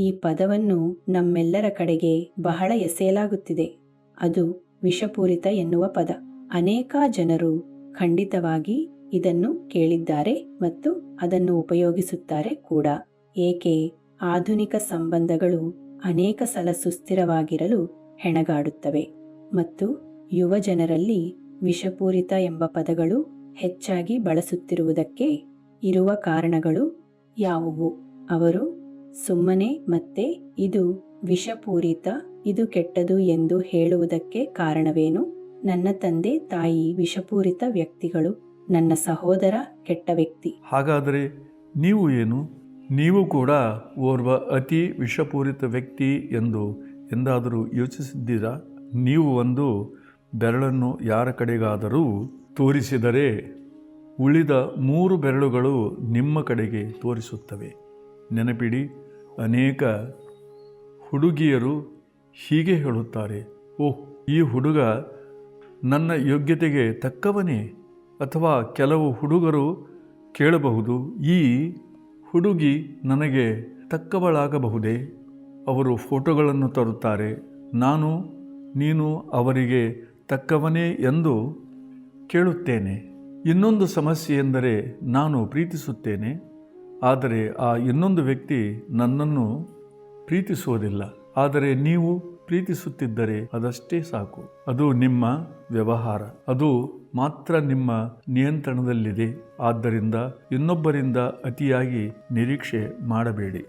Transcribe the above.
ಈ ಪದವನ್ನು ನಮ್ಮೆಲ್ಲರ ಕಡೆಗೆ ಬಹಳ ಎಸೆಯಲಾಗುತ್ತಿದೆ. ಅದು ವಿಷಪೂರಿತ ಎನ್ನುವ ಪದ. ಅನೇಕ ಜನರು ಖಂಡಿತವಾಗಿ ಇದನ್ನು ಕೇಳಿದ್ದಾರೆ ಮತ್ತು ಅದನ್ನು ಉಪಯೋಗಿಸುತ್ತಾರೆ ಕೂಡ. ಏಕೆ? ಆಧುನಿಕ ಸಂಬಂಧಗಳು ಅನೇಕ ಸಲ ಸುಸ್ಥಿರವಾಗಿರಲು ಹೆಣಗಾಡುತ್ತವೆ. ಮತ್ತು ಯುವ ಜನರಲ್ಲಿ ವಿಷಪೂರಿತ ಎಂಬ ಪದಗಳು ಹೆಚ್ಚಾಗಿ ಬಳಸುತ್ತಿರುವುದಕ್ಕೆ ಇರುವ ಕಾರಣಗಳು ಯಾವುವು? ಅವರು ಸುಮ್ಮನೆ ಮತ್ತೆ ಇದು ವಿಷಪೂರಿತ, ಇದು ಕೆಟ್ಟದು ಎಂದು ಹೇಳುವುದಕ್ಕೆ ಕಾರಣವೇನು? ನನ್ನ ತಂದೆ ತಾಯಿ ವಿಷಪೂರಿತ ವ್ಯಕ್ತಿಗಳು, ನನ್ನ ಸಹೋದರ ಕೆಟ್ಟ ವ್ಯಕ್ತಿ. ಹಾಗಾದರೆ ನೀವು ಏನು? ನೀವು ಕೂಡ ಓರ್ವ ಅತಿ ವಿಷಪೂರಿತ ವ್ಯಕ್ತಿ ಎಂದು ಎಂದಾದರೂ ಯೋಚಿಸಿದ್ದೀರಾ? ನೀವು ಒಂದು ಬೆರಳನ್ನು ಯಾರ ಕಡೆಗಾದರೂ ತೋರಿಸಿದರೆ ಉಳಿದ ಮೂರು ಬೆರಳುಗಳು ನಿಮ್ಮ ಕಡೆಗೆ ತೋರಿಸುತ್ತವೆ. ನೆನಪಿಡಿ ಅನೇಕ ಹುಡುಗಿಯರು ಹೀಗೆ ಹೇಳುತ್ತಾರೆ, ಓಹ್, ಈ ಹುಡುಗ ನನ್ನ ಯೋಗ್ಯತೆಗೆ ತಕ್ಕವನೇ? ಅಥವಾ ಕೆಲವು ಹುಡುಗರು ಕೇಳಬಹುದು, ಈ ಹುಡುಗಿ ನನಗೆ ತಕ್ಕವಳಾಗಬಹುದೇ? ಅವರು ಫೋಟೋಗಳನ್ನು ತರುತ್ತಾರೆ, ನಾನು, ನೀನು ಅವರಿಗೆ ತಕ್ಕವನೇ ಎಂದು ಕೇಳುತ್ತೇನೆ. ಇನ್ನೊಂದು ಸಮಸ್ಯೆ ಎಂದರೆ ನಾನು ಪ್ರೀತಿಸುತ್ತೇನೆ. ಆದರೆ ಆ ಇನ್ನೊಂದು ವ್ಯಕ್ತಿ ನನ್ನನ್ನು ಪ್ರೀತಿಸುವುದಿಲ್ಲ. ಆದರೆ ನೀವು ಪ್ರೀತಿಸುತ್ತಿದ್ದರೆ ಅದಷ್ಟೇ ಸಾಕು. ಅದು ನಿಮ್ಮ ವ್ಯವಹಾರ. ಅದು ಮಾತ್ರ ನಿಮ್ಮ ನಿಯಂತ್ರಣದಲ್ಲಿದೆ. ಆದ್ದರಿಂದ ಇನ್ನೊಬ್ಬರಿಂದ ಅತಿಯಾಗಿ ನಿರೀಕ್ಷೆ ಮಾಡಬೇಡಿ.